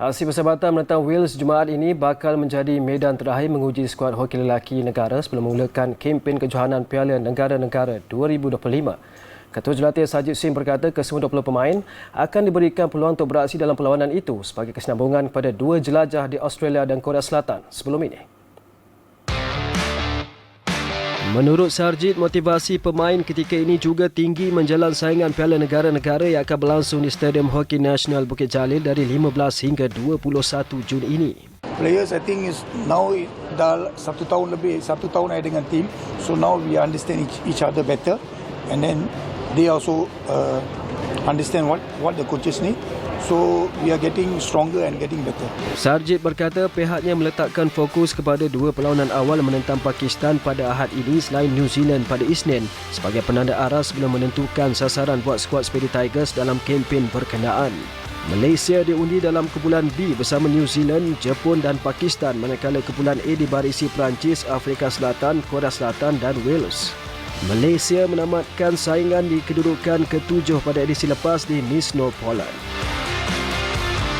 Aksi persahabatan menentang Wales Jumaat ini bakal menjadi medan terakhir menguji skuad hoki lelaki negara sebelum memulakan kempen kejohanan Piala Negara-Negara 2025. Ketua Jurulatih Sajid Sim berkata kesemua 20 pemain akan diberikan peluang untuk beraksi dalam perlawanan itu sebagai kesinambungan kepada dua jelajah di Australia dan Korea Selatan sebelum ini. Menurut Sarjit, motivasi pemain ketika ini juga tinggi menjalan saingan Piala Negara-Negara yang akan berlangsung di Stadium Hoki Nasional Bukit Jalil dari 15 hingga 21 Jun ini. Players, I think is now dah satu tahun lebih, satu tahun saya dengan team. So now we understand each, each other better, and then they also uh, understand what what the coaches need. So we are getting stronger and getting better. Sarjit berkata pihaknya meletakkan fokus kepada dua perlawanan awal menentang Pakistan pada Ahad ini selain New Zealand pada Isnin sebagai penanda arah sebelum menentukan sasaran buat skuad Speedy Tigers dalam kempen berkenaan. Malaysia diundi dalam kumpulan B bersama New Zealand, Jepun dan Pakistan manakala kumpulan A dibarisi Perancis, Afrika Selatan, Korea Selatan dan Wales. Malaysia menamatkan saingan di kedudukan ketujuh pada edisi lepas di Nisno, Poland.